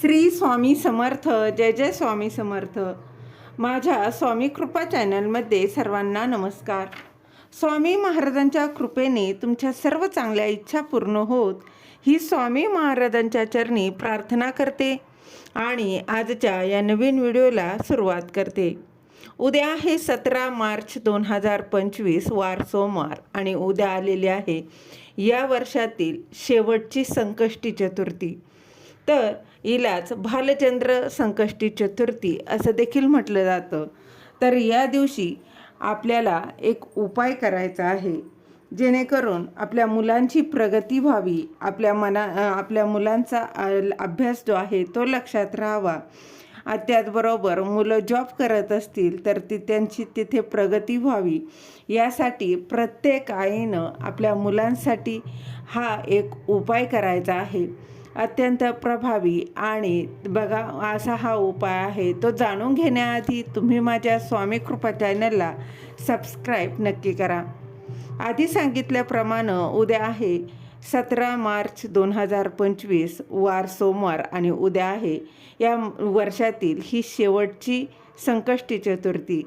श्री स्वामी समर्थ जय जय स्वामी समर्थ. माझ्या स्वामी कृपा चॅनलमध्ये सर्वांना नमस्कार. स्वामी महाराजांच्या कृपेने तुमच्या सर्व चांगल्या इच्छा पूर्ण होत ही स्वामी महाराजांच्या चरणी प्रार्थना करते आणि आजच्या या नवीन व्हिडिओला सुरुवात करते. उद्या आहे सतरा मार्च दोन हजार पंचवीस वार सोमवार आणि उद्या आलेली आहे या वर्षातील शेवटची संकष्टी चतुर्थी. तर हिलाच भालचंद्र संकष्टी चतुर्थी असं देखील म्हटलं जातं. तर या दिवशी आपल्याला एक उपाय करायचा आहे. जेणेकरून आपल्या मुलांची प्रगती व्हावी आपल्या मना आपल्या मुलांचा अभ्यास जो आहे तो लक्षात राहावा. त्याचबरोबर मुलं जॉब करत असतील तर ती त्यांची तिथे प्रगती व्हावी. यासाठी प्रत्येक आईनं आपल्या मुलांसाठी हा एक उपाय करायचा आहे. अत्यंत प्रभावी. आणि बघा असा हा उपाय आहे. तो जाणून घेण्याआधी तुम्ही माझ्या स्वामी कृपा चॅनलला सबस्क्राईब नक्की करा. आधी सांगितल्याप्रमाणे उद्या आहे सतरा मार्च दोन हजार पंचवीस वार सोमवार आणि उद्या आहे या वर्षातील ही शेवटची संकष्टी चतुर्थी.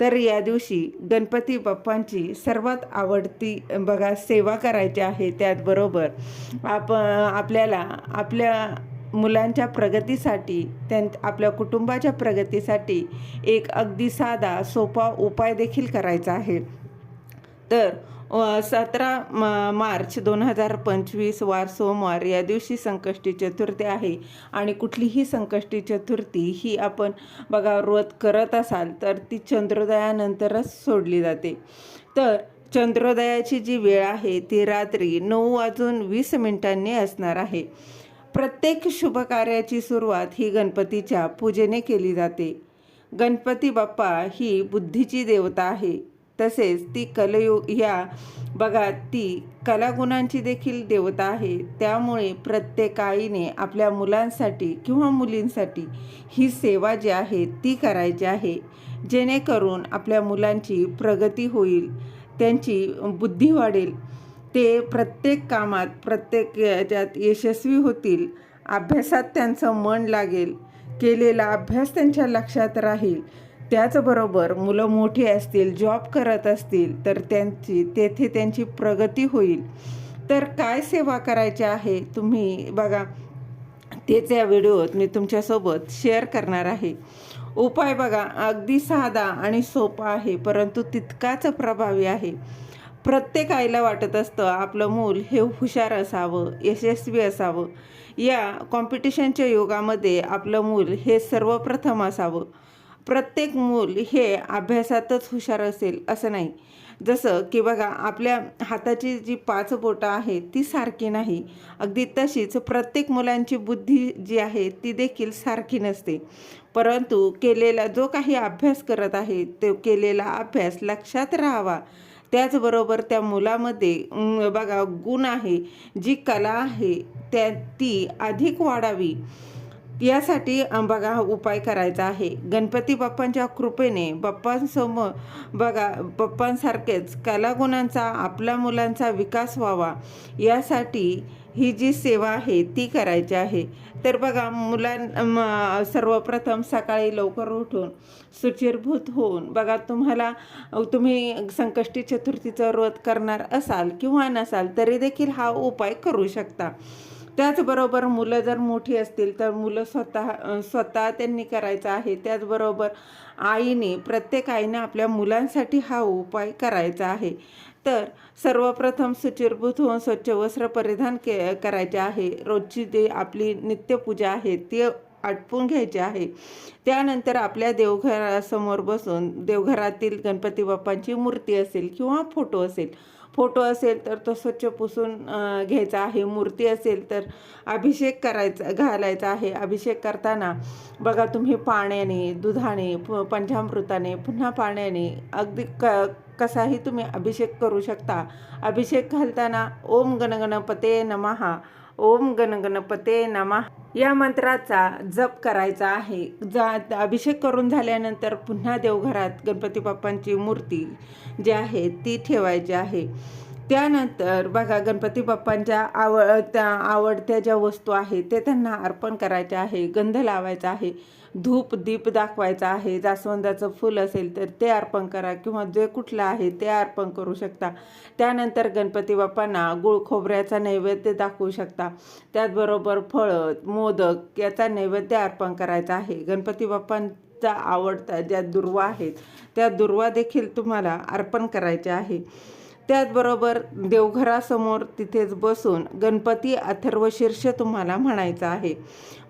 तर या दिवशी गणपती बाप्पांची सर्वात आवडती बघा सेवा करायची आहे त्याचबरोबर आप आपल्याला आपल्या मुलांच्या प्रगतीसाठी त्यां आपल्या कुटुंबाच्या प्रगतीसाठी एक अगदी साधा सोपा उपाय देखील करायचा आहे. तर सतरा म मार्च दोन हजार पंचवीस वार सोमवार या दिवशी संकष्टी चतुर्थी आहे. आणि कुठलीही संकष्टी चतुर्थी ही आपण बघा व्रत करत असाल तर ती चंद्रोदयानंतरच सोडली जाते. तर चंद्रोदयाची जी वेळ आहे ती रात्री नऊ वाजून वीस मिनिटांनी असणार आहे. प्रत्येक शुभ कार्याची सुरुवात ही गणपतीच्या पूजेने केली जाते. गणपती बाप्पा ही बुद्धीची देवता आहे. तसेच ती कलयुग ह्या बघा ती कलागुणांची देखील देवता आहे. त्यामुळे प्रत्येक आईने आपल्या मुलांसाठी किंवा मुलींसाठी ही सेवा जी आहे ती करायची आहे. जेणेकरून आपल्या मुलांची प्रगती होईल त्यांची बुद्धी वाढेल. ते प्रत्येक कामात प्रत्येक याच्यात यशस्वी होतील. अभ्यासात त्यांचं मन लागेल. केलेला अभ्यास त्यांच्या लक्षात राहील. त्याचबरोबर मुलं मोठी असतील जॉब करत असतील तर त्यांची तेथे त्यांची प्रगती होईल. तर काय सेवा करायची आहे? तुम्ही बघा तेच या व्हिडिओत मी तुमच्यासोबत शेअर करणार आहे. उपाय बघा अगदी साधा आणि सोपा आहे परंतु तितकाच प्रभावी आहे. प्रत्येक आईला वाटत असतं आपलं मूल हे हुशार असावं यशस्वी असावं. या कॉम्पिटिशनच्या युगामध्ये आपलं मूल हे सर्वप्रथम असावं. प्रत्येक मूल हे अभ्यासातच हुशार असेल असं नाही. जसं की बघा आपल्या हाताची जी पाच बोटं आहेत ती सारखी नाही. अगदी तशीच प्रत्येक मुलांची बुद्धी जी आहे ती देखील सारखी नसते. परंतु केलेला जो काही अभ्यास करत आहे तो केलेला अभ्यास लक्षात राहावा. त्याचबरोबर त्या मुलामध्ये बघा गुण आहे जी कला आहे त्या ती अधिक वाढावी. यासाठी बघा बघा उपाय करायचा आहे. गणपती बाप्पांच्या कृपेने बाप्पांसमोर बघा बाप्पांसारखेच कलागुणांचा आपल्या मुलांचा विकास व्हावा. यासाठी ही जी सेवा आहे ती करायची आहे. तर बघा मुलां सर्वप्रथम सकाळी लवकर उठून सुचिरभूत होऊन बघा तुम्हाला तुम्ही संकष्टी चतुर्थीचं व्रत करणार असाल किंवा नसाल तरी देखील हा उपाय करू शकता. त्याचबरोबर मुलं जर मोठी असतील तर मुलं स्वतः स्वतः त्यांनी करायचं आहे. त्याचबरोबर आईने प्रत्येक आईने आपल्या मुलांसाठी हा उपाय करायचा आहे. तर सर्वप्रथम सुचिरभूत होऊन स्वच्छ वस्त्र परिधान के करायचे आहे. रोजची जी आपली नित्यपूजा आहे ती आटपून घ्यायची आहे. त्यानंतर आपल्या देवघरासमोर बसून देवघरातील गणपती बाप्पांची मूर्ती असेल किंवा फोटो असेल फोटो असेल तर तो स्वच्छ पुसून घ्यायचा आहे. मूर्ती असेल तर अभिषेक करायचा घालायचा आहे. अभिषेक करताना बघा तुम्ही पाण्याने दुधाने पंचामृताने पुन्हा पाण्याने अगदी क कसाही तुम्ही अभिषेक करू शकता. अभिषेक घालताना ओम गणगणपते नमहा ओम गणगणपते नमा. या मंत्राचा जप करायचा आहे. जा अभिषेक करून झाल्यानंतर पुन्हा देवघरात गणपती बाप्पांची मूर्ती जी आहे ती ठेवायची आहे. त्यानंतर बघा गणपती बाप्पांच्या आव त्या आवडत्या ज्या वस्तू आहेत ते त्यांना अर्पण करायच्या आहे गंध लावायचा आहे धूप दीप दाखवायचा आहे जास्वंदाचं फूल असेल तर ते अर्पण करा किंवा जे कुठलं आहे ते अर्पण करू शकता. त्यानंतर गणपती बाप्पांना गुळ खोबऱ्याचा नैवेद्य दाखवू शकता. त्याचबरोबर फळं मोदक याचा नैवेद्य अर्पण करायचा आहे. गणपती बाप्पांचा आवडता ज्या दुर्वा आहेत त्या दुर्वा देखील तुम्हाला अर्पण करायच्या आहे. त्याचबरोबर देवघरासमोर तिथेच बसून गणपती अथर्वशीर्ष तुम्हाला म्हणायचं आहे.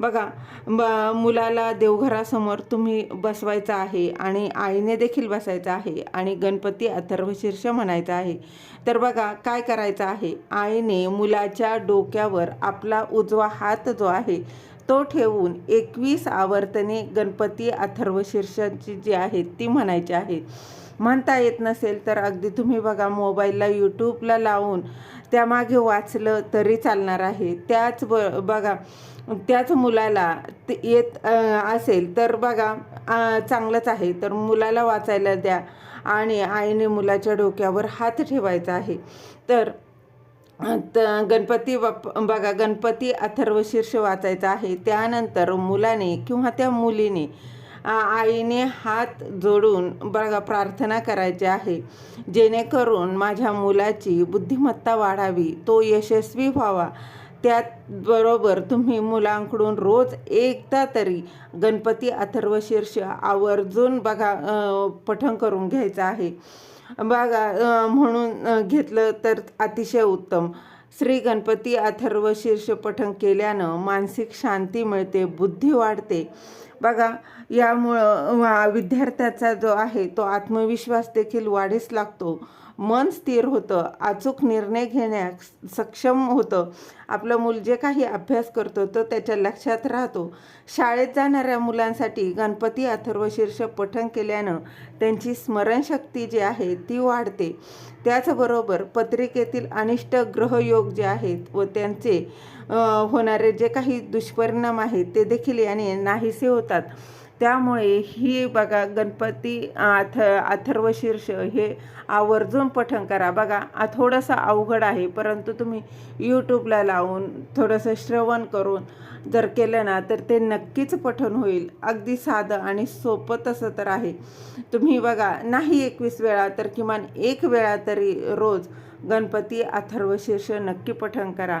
बघा ब मुलाला देवघरासमोर तुम्ही बसवायचं आहे आणि आईने देखील बसायचं आहे आणि गणपती अथर्वशीर्ष म्हणायचं आहे. तर बघा काय करायचं आहे? आईने मुलाच्या डोक्यावर आपला उजवा हात जो आहे तो ठेवून एकवीस आवर्तने गणपती अथर्वशीर्षाची जी आहेत ती म्हणायची आहे. म्हणता येत नसेल तर अगदी तुम्ही बघा मोबाईलला यूट्यूबला लावून त्यामागे वाचलं तरी चालणार आहे. त्याच ब बघा त्याच मुलाला ते येत असेल तर बघा चांगलंच आहे. तर मुलाला वाचायला द्या आणि आईने मुलाच्या डोक्यावर हात ठेवायचा आहे. तर गणपती बाप बघा गणपती अथर्वशीर्ष वाचायचा आहे. त्यानंतर मुलाने किंवा त्या मुलीने आईने हात जोडून बघा प्रार्थना करायची आहे. जेणेकरून माझ्या मुलाची बुद्धिमत्ता वाढावी तो यशस्वी व्हावा. त्याचबरोबर तुम्ही मुलांकडून रोज एकदा तरी गणपती अथर्वशीर्ष आवर्जून बघा पठण करून घ्यायचं आहे. बघा म्हणून घेतलं तर अतिशय उत्तम. श्री गणपती अथर्व शीर्ष पठण केल्यानं मानसिक शांती मिळते बुद्धी वाढते. बघा यामुळं विद्यार्थ्याचा जो आहे तो आत्मविश्वास देखील वाढीस लागतो. मन स्थिर होतं अचूक निर्णय घेण्यास सक्षम होतं. आपलं मूल जे काही अभ्यास करतो तो त्याच्या लक्षात राहतो. शाळेत जाणाऱ्या मुलांसाठी गणपती अथर्वशीर्ष पठण केल्यानं त्यांची स्मरणशक्ती जी आहे ती वाढते. त्याचबरोबर पत्रिकेतील अनिष्ट ग्रहयोग जे आहेत व त्यांचे होणारे जे काही दुष्परिणाम आहेत ते देखील याने नाहीसे होतात. त्यामुळे ही बघा गणपती अथ अथर्वशीर्ष हे आवर्जून पठण करा. बघा थोडंसं अवघड आहे परंतु तुम्ही यूट्यूबला लावून थोडंसं श्रवण करून जर केलं ना तर ते नक्कीच पठण होईल. अगदी साधं आणि सोपं तसं तर आहे. तुम्ही बघा नाही एकवीस वेळा तर किमान एक वेळा तरी रोज गणपती अथर्वशीर्ष नक्की पठण करा.